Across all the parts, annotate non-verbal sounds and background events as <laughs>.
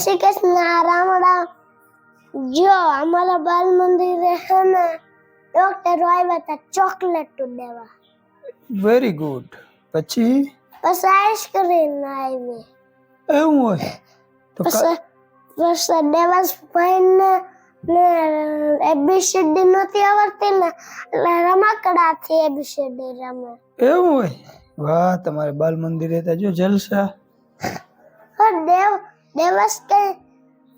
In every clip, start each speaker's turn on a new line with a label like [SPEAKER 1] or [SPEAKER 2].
[SPEAKER 1] શ્રી કૃષ્ણ રામ રામ જો અમારા બાલ મંદિરે છે ને ડોક્ટર આવ્યા હતા ચોકલેટ દેવા.
[SPEAKER 2] વેરી ગુડ પછી?
[SPEAKER 1] પછી આઈસ્ક્રીમ આવી.
[SPEAKER 2] એવું હોય? તો
[SPEAKER 1] પછી પછી દેવાસભાઈ ને ને એબીસીડી નહોતી આવડતી ને એટલે રમકડાથી એબીસીડી રમે.
[SPEAKER 2] એવું હોય? વાહ તમારે બાલ મંદિરે તો જો જલસા.
[SPEAKER 1] દેવસ કે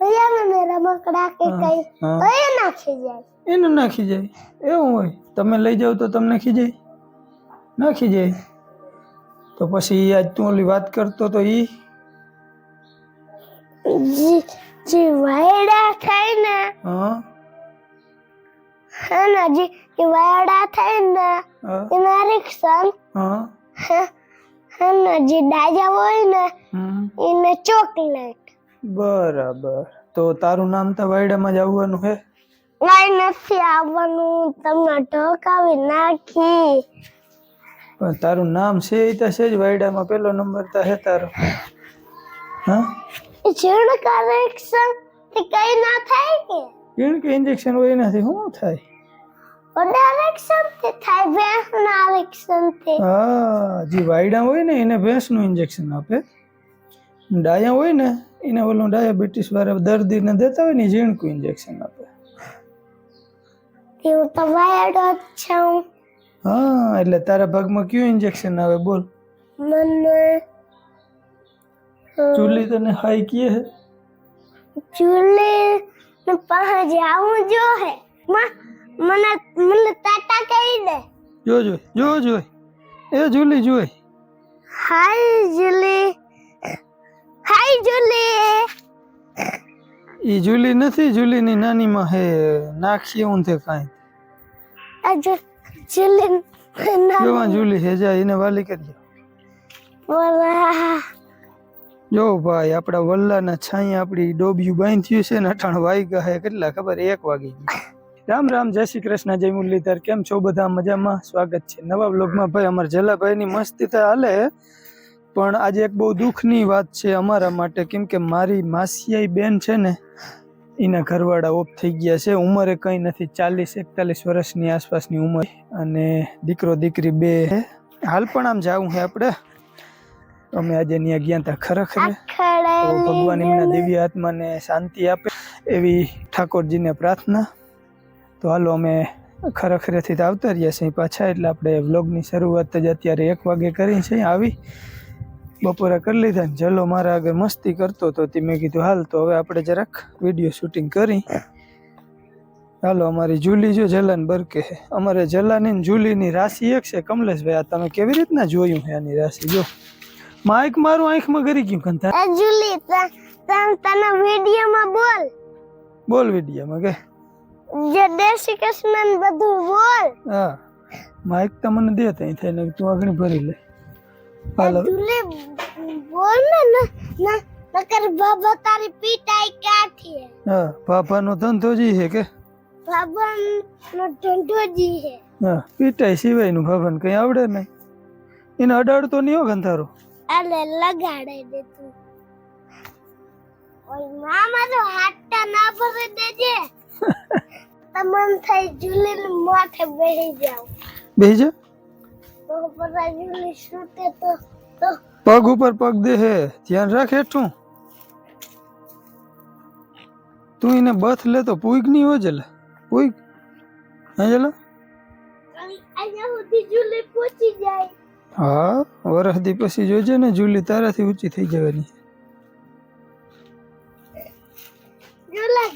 [SPEAKER 1] ભૈયા ને રમકડા કે કઈ. તો એ નાખી જાય.
[SPEAKER 2] એને નાખી જાય. એવું હોય. તમે લઈ જાવ તો તમને ખીજાય નાખી જાય. તો પછી આજ તું ઓલી વાત કરતો તો ઈ?
[SPEAKER 1] જી વાયડા થાય ને.
[SPEAKER 2] હા.
[SPEAKER 1] હે ને જે વાયડા થાય ને એના રિક્ષન
[SPEAKER 2] હા.
[SPEAKER 1] હા ના જે ડાજા હોય ને એને ચોકલેટ.
[SPEAKER 2] બરાબર. તો તારું નામ તો વાયડામાં જ આવવાનું હે?
[SPEAKER 1] નહીં નથી આવવાનું. તમને ઠોકાવી નાખી.
[SPEAKER 2] પણ તારું નામ છે એ તો છે જ વાયડામાં. પેલો નંબર તો હે તારો. હા?
[SPEAKER 1] જીણ કરેક્શન તે કઈ ના થાય કે?
[SPEAKER 2] જીણ કે ઇન્જેક્શન હોય નથી શું થાય?
[SPEAKER 1] રિક્ષનથી થાય ભેંસના રિક્ષન
[SPEAKER 2] હા જે વાયડા હોય ને એને ભેંસનું ઇન્જેક્શન આપે. ડાયા હોય ને એને ઓલું ડાયાબિટીસ વાળા દર્દીને દેતા હોય ને ઝીણકું ઇન્જેક્શન આપે.
[SPEAKER 1] હું તો છું
[SPEAKER 2] હા. એટલે તારા ભાગમાં કયું ઇન્જેક્શન આવે બોલ.
[SPEAKER 1] મને
[SPEAKER 2] ચૂલી તને હાઈ કીએ હે?
[SPEAKER 1] ચૂલે ને પાસે જાવું જો હે. માં મને મને ટાટા કહી દે.
[SPEAKER 2] જો જોઈ જો જોઈ. એ જુલી જોઈ.
[SPEAKER 1] Hi Julie hi Julie.
[SPEAKER 2] ઈ જુલી નથી જુલીની નાનીમાં હે નાખી હું તે કાઈ.
[SPEAKER 1] આજે જુલી
[SPEAKER 2] જોવા જુલી હે જા એને વાલી કરજો
[SPEAKER 1] વલા.
[SPEAKER 2] જો ભાઈ આપણા વલ્લાના છાંય આપણી ડોબિયું બાંધ્યું છે ને અઠાણ વાગ્યા હે કેટલા ખબર એક વાગી ગઈ. રામ રામ જય શ્રી કૃષ્ણ જય મુરલીધર. કેમ છો બધા? મજામાં? સ્વાગત છે નવા બ્લોગમાં ભાઈ અમારા જલાભાઈની મસ્તી તો હાલે. પણ આજે એક બહુ દુઃખની વાત છે અમારા માટે કેમ કે મારી માસિયાઈ બેન છે ને એના ઘરવાળા ઓફ થઈ ગયા છે. ઉંમરે કંઈ નથી ચાલીસ એકતાલીસ વર્ષની આસપાસની ઉંમર. અને દીકરો દીકરી બે છે. હાલ પણ આમ જાવું છે આપણે. અમે આજે ત્યાં ગયા હતા ખરેખર. ભગવાન એમના દિવ્ય આત્માને શાંતિ આપે એવી ઠાકોરજીને પ્રાર્થના. તો હાલો અમે ખરેખરેથી તો આવતા રહ્યા છીએ પાછા એટલે આપણે વ્લોગની શરૂઆત જ અત્યારે એક વાગે કરી છે આવી. બપોરે કરી લીધા ને જલો મારા આગળ મસ્તી કરતો હતો તે મેં કીધું હાલ તો હવે આપણે જરાક વીડિયો શૂટિંગ કરી. હાલો અમારી જુલી જો જલાન બરકે છે અમારે જલાની ને જુલીની રાશિ એક છે કમલેશભાઈ. આ તમે કેવી રીતના જોયું છે આની રાશિ? જો. માઇક મારું આંખમાં ગરી ગયું કંતા
[SPEAKER 1] એ જુલી તને વિડીયોમાં બોલ.
[SPEAKER 2] બોલ વિડીયોમાં કે?
[SPEAKER 1] જે દેશી કૃષ્ણ બધું બોલ.
[SPEAKER 2] હા. માઇક તો મને દે ત્યાં થઈને તું આગળ ભરી લે. હાલો.
[SPEAKER 1] જુલી બોલ ને ન- ન- નકર બાબા તારી પીટાઈ કાઠી હે?
[SPEAKER 2] હા ભાભાનો ધંધો જી છે કે?
[SPEAKER 1] બાબા નો ઢંઢો જી હે.
[SPEAKER 2] હા પીટાઈ સિવાયનું ભાભાને કંઈ આવડે નહીં. એને અડાડતો નહીં હો ગંધારો
[SPEAKER 1] અલે લગાડે દે તું. ઓય મામા તો હાટા ના ભરે દેજે. <laughs> તમન થઈ જુલી ને માથે બેહી જાવ
[SPEAKER 2] બેહી જા. પગ ઉપર પગ દે હે ધ્યાન રાખ હેઠું. તું એને બથ લે તો પૂગ નહીં હોય જલે. પૂગ હે જલે? હા વરસદી પછી જોજે ને જુલી તારાથી ઊંચી થઈ જવાની.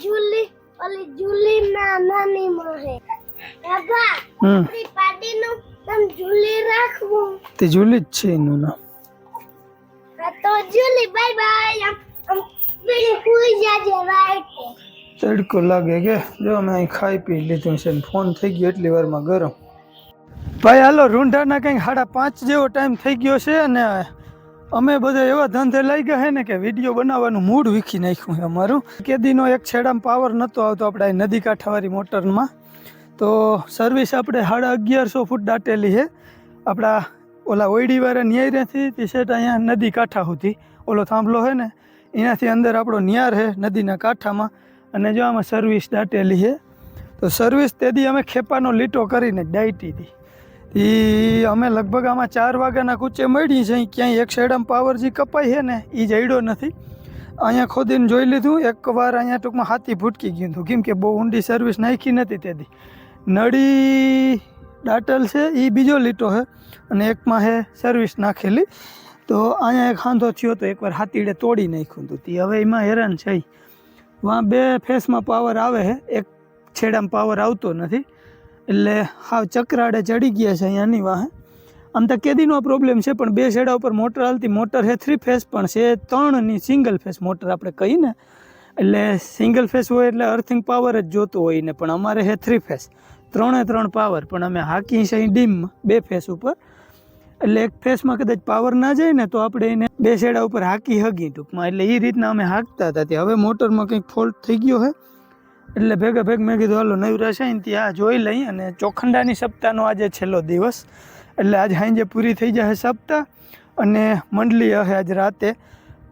[SPEAKER 1] જુલી ઓલી જુલી ના નાની માં હે બાબા જુલી રાખવું.
[SPEAKER 2] તે જુલી જ છે એનું નામ.
[SPEAKER 1] તો જુલી બાય બાય આમ આમ પેલી જાજે રાઈટ
[SPEAKER 2] તડકો લાગે કે જો અમે અહીં ખાઈ પી લીધું છે ફોન થઈ ગયો એટલી વારમાં ગરમ. ભાઈ હાલો રૂંઢાના કંઈક સાડા પાંચ જેવો ટાઈમ થઈ ગયો છે અને અમે બધા એવા ધંધે લાગ્યા છે ને કે વીડિયો બનાવવાનું મૂડ વીખી નાખ્યું છે અમારું. કેદીનો એક છેડામાં પાવર નહોતો આવતો આપણે નદી કાંઠાવાળી મોટરમાં. તો સર્વિસ આપણે સાડા અગિયારસો ફૂટ દાટેલી છે. આપણા ઓલા ઓયડીવાળા ન્યાયરેથી તે સેટ અહીંયા નદી કાંઠા સુધી. ઓલો થાંભલો છે ને, એનાથી અંદર આપણો નિયાર છે નદીના કાંઠામાં. અને જો આમાં સર્વિસ દાટેલી છે, તો સર્વિસ તેથી અમે ખેપાનો લીટો કરીને દાટી હતી. એ અમે લગભગ આમાં ચાર વાગ્યાના કૂચે મળી છે ક્યાંય એક સાઈડમાં પાવર જે કપાઈ છે ને એ જડ્યો નથી. અહીંયા ખોદીને જોઈ લીધું એકવાર અહીંયા ટૂંકમાં હાથી ભૂટકી ગયું હતું. કેમ કે બહુ ઊંડી સર્વિસ નાખી નથી તેથી નળી દાટલ છે એ બીજો લીટો છે અને એકમાં છે સર્વિસ નાખેલી. તો અહીંયા એક હાંધો થયો તો એકવાર હાથીડે તોડી નાખ્યું હતું. તે હવે એમાં હેરાન છે. વાં બે ફેસમાં પાવર આવે છે એક છેડામાં પાવર આવતો નથી. એટલે હાવ ચક્રાડે ચડી ગયા છે અહીંયાની વાહે આમ તો કેદીનો પ્રોબ્લેમ છે, પણ બે છેડા ઉપર મોટર હાલતી. મોટર છે થ્રી ફેસ પણ છે, ત્રણની સિંગલ ફેસ મોટર આપણે કહીને. એટલે સિંગલ ફેસ હોય એટલે અર્થિંગ પાવર જ જોતો હોય ને, પણ અમારે છે થ્રી ફેસ ત્રણે ત્રણ પાવર પણ અમે હાકી છે ડીમમાં બે ફેસ ઉપર. એટલે એક ફેસમાં કદાચ પાવર ના જાય ને તો આપણે એને બે શેડા ઉપર હાકી હગી ટૂંકમાં. એટલે એ રીતના અમે હાંકતા હતા. ત્યાં હવે મોટરમાં કંઈક ફોલ્ટ થઈ ગયો છે એટલે ભેગા ભેગ મેં કીધું, હાલો છે ને ત્યાં જોઈ લઈ અને ચોખંડાની સપ્તાહનો આજે છેલ્લો દિવસ. એટલે આજ સાંજે પૂરી થઈ જશે સપ્તાહ અને મંડલી હશે આજ રાતે.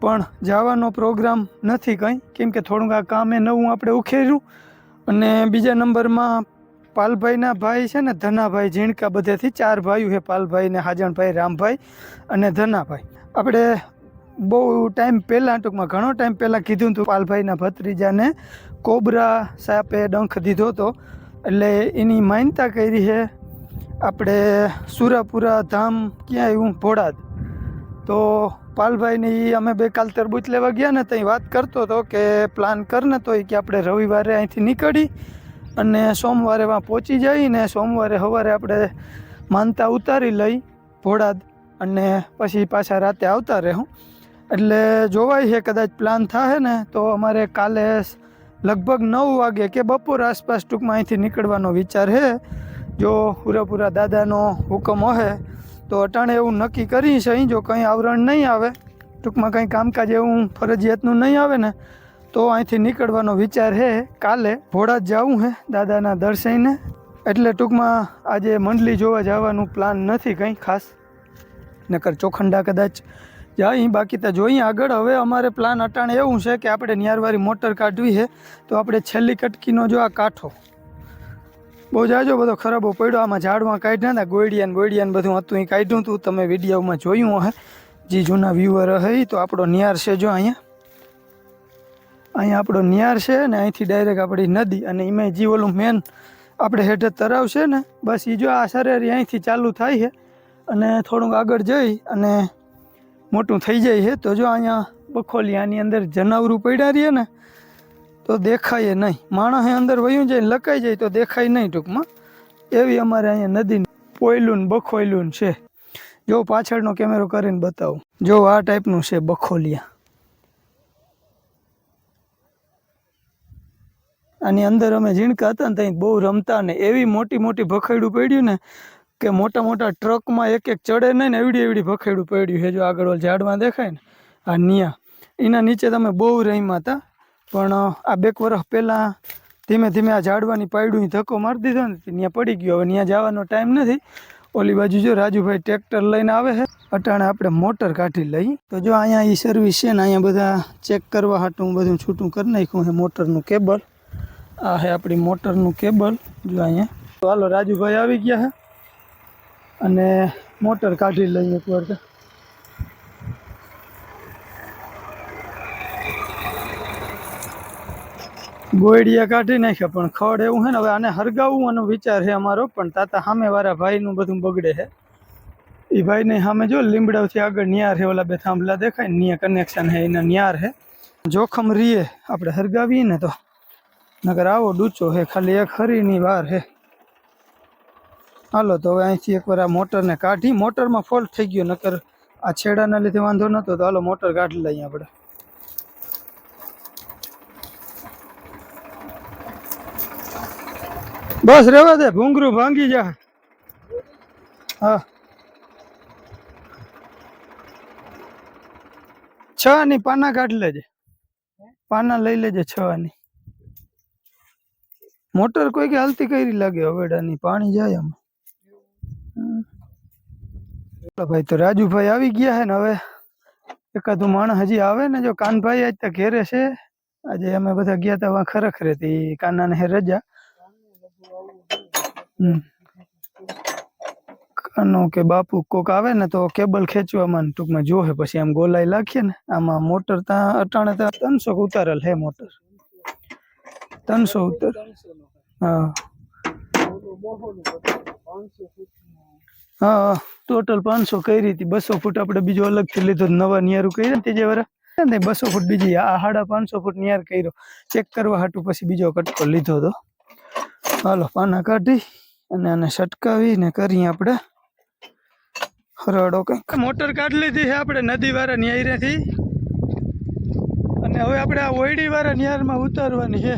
[SPEAKER 2] પણ જવાનો પ્રોગ્રામ નથી કંઈ. કેમ કે થોડુંક આ કામે નવું આપણે ઉખેર્યું. અને બીજા નંબરમાં પાલભાઈના ભાઈ છે ને, ધનાભાઈ ઝીણકા બધેથી ચાર ભાઈઓ છે, પાલભાઈ ને હાજણભાઈ, રામભાઈ અને ધનાભાઈ. આપણે બહુ ટાઈમ પહેલાં, ટૂંકમાં ઘણો ટાઈમ પહેલાં કીધું હતું પાલભાઈના ભત્રીજાને, કોબરા સાપે ડંખ દીધો હતો, એટલે એની માન્યતા કરી છે, આપણે સુરાપુરા ધામ ક્યાં આવ્યું ભોળાદ. તો પાલભાઈની એ અમે બે કાલ તરબૂચ લેવા ગયા ને ત્યાં વાત કરતો હતો કે પ્લાન કરને તો કે આપણે રવિવારે અહીંથી નીકળી અને સોમવારે વાં પહોંચી જઈ ને સોમવારે સવારે આપણે માનતા ઉતારી લઈ ભોળાદ અને પછી પાછા રાતે આવતા રહેવું એટલે જોવાય છે કદાચ પ્લાન થાય ને તો અમારે કાલે લગભગ નવ વાગે કે બપોર આસપાસ ટૂંકમાં અહીંથી નીકળવાનો વિચાર છે. જો પૂરેપૂરા દાદાનો હુકમ હોય તો અટાણે એવું નક્કી કરી છે અહીં જો કંઈ આવરણ નહીં આવે, ટૂંકમાં કંઈ કામકાજ એવું ફરજિયાતનું નહીં આવે ને તો અહીંથી નીકળવાનો વિચાર છે કાલે ભોળા જવું છે દાદાના દર્શને એટલે ટૂંકમાં આજે મંડલી જોવા જવાનું પ્લાન નથી કંઈ ખાસ. નકર ચોખંડા કદાચ જાય, બાકી તો જોઈએ આગળ. હવે અમારે પ્લાન અટાણે એવું છે કે આપણે નિયારવાળી મોટર કાઢવી છે તો આપણે છેલ્લી કટકીનો જો આ કાંઠો. બહુ જાજો બધો ખરાબો પડ્યો. આમાં ઝાડમાં કાઢ્યા હતા ગોળિયાને ગોળિયાને ગોળિયા બધું હતું, એ કાઢ્યું હતું. તમે વિડીયોમાં જોયું હે. જે જૂના વ્યૂઅર હે તો આપણો નિયાર છે જો અહીંયા. અહીંયા આપણો નિયાર છે ને અહીંથી ડાયરેક્ટ આપણી નદી અને એમાં જે ઓલું મેન આપણે હેઠે તરાવ છે ને, બસ એ જો આ સરેરી અહીંથી ચાલુ થાય છે અને થોડુંક આગળ જઈ અને મોટું થઈ જાય છે. તો જો અહીંયા બખોલિયાની અંદર જનાવરું પડ્યા રહીએ ને, તો દેખાય નહીં. માણસ અંદર વયું જાય લકાઈ જાય તો દેખાય નહીં ટૂંકમાં. એવી અમારે અહીંયા નદી પોયલું બખોયલું છે. જો પાછળનો કેમેરો કરીને બતાવું. જો આ ટાઈપનું છે બખોલિયા. આની અંદર અમે ઝીણકા હતા ને ત્યાં બહુ રમતા ને એવી મોટી મોટી ભખેડું પડ્યું ને કે મોટા મોટા ટ્રકમાં એક એક ચડે નહીં ને એવડી એવડી ભખેડું પડ્યું. છે આગળ ઝાડમાં દેખાય ને, આ નિયા. એના નીચે તમે બહુ રહીમાં હતા, પણ આ બેક વર્ષ પહેલાં ધીમે ધીમે આ ઝાડવાની પાયડું ધક્કો મારી દીધો ને ત્યાં પડી ગયો. હવે ત્યાં જવાનો ટાઈમ નથી. ઓલી બાજુ જો રાજુભાઈ ટ્રેક્ટર લઈને આવે છે, અટાણે આપણે મોટર કાઢી લઈ. તો જો અહીંયા એ સર્વિસ છે ને, અહીંયા બધા ચેક કરવા હાટું બધું છૂટું કરી નાખ્યું છે મોટરનું કેબલ આ છે આપણી મોટરનું કેબલ, જો અહીંયા. તો હાલો, રાજુભાઈ આવી ગયા છે અને મોટર કાઢી લઈએ એકવાર તો. ગોયડિયા કાઢી નાખ્યા, પણ ખડ એવું છે ને, હવે આને હરગાવવાનો વિચાર છે અમારો, પણ તાતા સામેવાળા ભાઈનું બધું બગડે છે એ ભાઈને સામે જો લીમડાવથી આગળ નિયાર છે ઓલા બે થાંભલા દેખાય ને કનેક્શન છે એના નિયાર છે જોખમ રીએ, આપણે હરગાવીએ ને તો. નકર આવો ડૂચો છે ખાલી એક હરીની વાર હે. હાલો તો હવે અહીંથી એકવાર આ મોટરને કાઢી મોટરમાં ફોલ્ટ થઈ ગયો નકર આ છેડાના લીધે વાંધો નહોતો તો હાલો મોટર કાઢી લઈએ આપણે. બસ રેવા દે ભૂંગરું ભાંગી જા. હા. છ ની પાના કાઢી લેજે. પાના લઈ લેજે છ ની મોટર કોઈ કે હાલતી કઈ લાગે હવેડાની પાણી જાય આમ. ભાઈ તો રાજુભાઈ આવી ગયા હે ને હવે. એકાદું માણસ હજી આવે ને, જો કાનભાઈ આજ તો ઘેરે છે. આજે અમે બધા ગયા હતા વાં ખરેખરે તે કાના હે રજા. કાનો કે બાપુ કોક આવે ને તો કેબલ ખેંચવામાં ને ટૂંકમાં જોહે, પછી આમ ગોલાઈ લાખીએ ને, આમાં મોટર ત્યાં અટાણે ત્યાં ત્રણસો ઉતારેલ હે મોટર. ત્રણસો ઉતાર હા. હા ટોટલ પાંચસો કરી હતી. બસો ફૂટ આપણે બીજો અલગથી લીધો તો નવા નિયારું કર્યા ને ત્રીજે વરા. બસો ફૂટ બીજી આ સાડા પાંચસો ફૂટ નિયાર કર્યો. ચેક કરવા હાટું પછી બીજો કટકો લીધો તો હાલો, પાના કાઢી અને આને છટકાવીને કરી આપણે. હરાડો કંઈક. મોટર કાઢી લીધી છે આપણે નદી વાળા ન્યાયરેથી અને હવે આપણે આ ઓયડી વાળા નિયારમાં ઉતારવાની છે.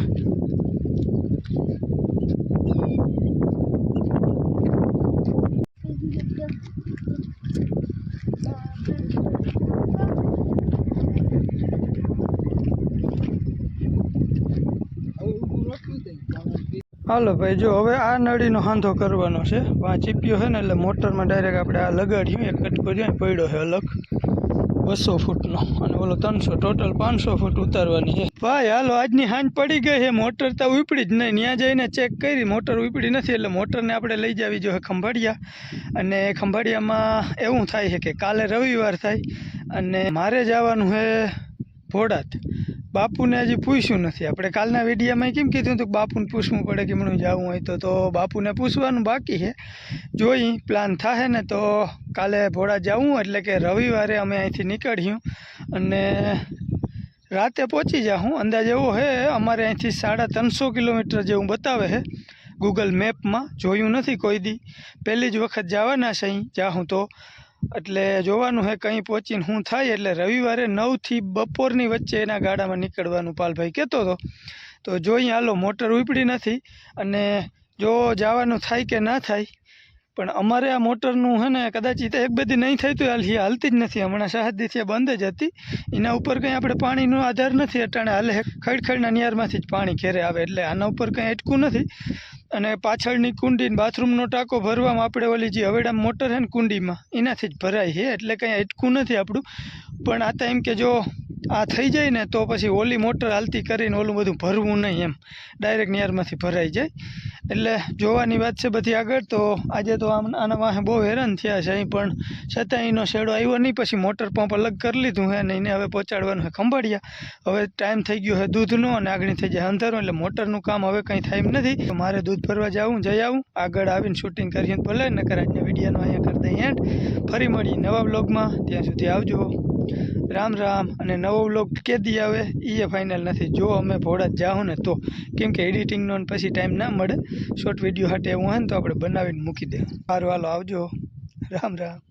[SPEAKER 2] હાલો ભાઈ, જો હવે આ નળીનો હાંધો કરવાનો છે. આ ચીપિયો છે ને, એટલે મોટરમાં ડાયરેક્ટ આપણે આ લગાડ્યું એક કટકો જ્યાં પડ્યો છે અલગ. બસો ફૂટનો. અને ઓલો ત્રણસો ટોટલ પાંચસો ફૂટ ઉતારવાની છે. ભાઈ, હાલો, આજની હાંજ પડી ગઈ છે. મોટર તો ઉપડી જ નહીં. ત્યાં જઈને ચેક કરી. મોટર ઉપડી નથી, એટલે મોટરને આપણે લઈ જવી જોઈએ ખંભાળિયા. અને ખંભાળિયામાં એવું થાય છે કે કાલે રવિવાર થાય. અને મારે જવાનું છે ભોડાત. બાપુને હજી પૂછ્યું નથી. આપણે કાલના વિડીયામાં કેમ કીધું હતું કે બાપુને પૂછવું પડે કે મને જવું હોય તો તો બાપુને પૂછવાનું બાકી છે. જોઈ પ્લાન થાય ને તો કાલે ભોળા જવું એટલે કે રવિવારે અમે અહીંથી નીકળ્યું અને રાતે પહોંચી જાઉં અંદાજ એવો છે, અમારે અહીંથી સાડા ત્રણસો કિલોમીટર જેવું બતાવે છે ગૂગલ મેપમાં જોયું નથી કોઈ દી. પહેલી જ વખત જવાના છે અહીં. જાઉં તો એટલે જોવાનું હે કંઈ પહોંચીને શું થાય એટલે રવિવારે નવથી બપોરની વચ્ચે એના ગાડામાં નીકળવાનું પાલભાઈ કહેતો હતો. તો જોઈએ હાલો, મોટર ઉપડી નથી અને જો જવાનું થાય કે ના થાય પણ અમારે આ મોટરનું હે ને કદાચ એ તો એક બધી નહીં થઈ તો હાલ હાલતી જ નથી. હમણાં સાહદીથી છે, બંધ જ હતી. એના ઉપર કંઈ આપણે પાણીનો આધાર નથી. અટાણે હાલે ખડખડના નિયારમાંથી જ પાણી ઘેરે આવે એટલે આના ઉપર કંઈ અટકું નથી. અને પાછળની કુંડી બાથરૂમનો ટાંકો ભરવામાં આપણે ઓલી જે હવેડા મોટર છે ને કુંડીમાં, એનાથી જ ભરાય છે. એટલે કંઈ અટકું નથી આપણું. પણ આ તો એમ કે જો આ થઈ જાય ને તો પછી ઓલી મોટર હાલતી કરીને ઓલું બધું ભરવું નહીં એમ. ડાયરેક્ટ નિયારમાંથી ભરાઈ જાય. એટલે જોવાની વાત છે બધી આગળ તો આજે તો આમ આના વાહે બહુ હેરાન થયા છે. અહીં પણ છતાં એનો શેડો આવ્યો નહીં, પછી મોટર પંપ અલગ કરી લીધું હે ને એને હવે પહોંચાડવાનું છે હવે ટાઈમ થઈ ગયો છે દૂધનો અને આગળ થઈ જાય અંધારું, એટલે મોટરનું કામ હવે કંઈ થાય એમ નથી. મારે દૂધ ભરવા જવું, જઈ આવું. આગળ આવીને શૂટિંગ કરીએ ભલે, નકર આજના વિડીયોનો અહીંયા કરી દઈએ ફરી મળીએ નવા બ્લોગમાં ત્યાં સુધી આવજો. રામ રામ. અને નવો વ્લોગ કેદી આવે એ ફાઇનલ નથી. જો અમે ભોળા જ જાઉં ને તો. કેમ કે એડિટિંગનો પછી ટાઈમ ના મળે. શોર્ટ વીડિયો હાટે એવું હોય ને તો આપણે બનાવીને મૂકી દે. સારું, હાલો આવજો. રામ રામ.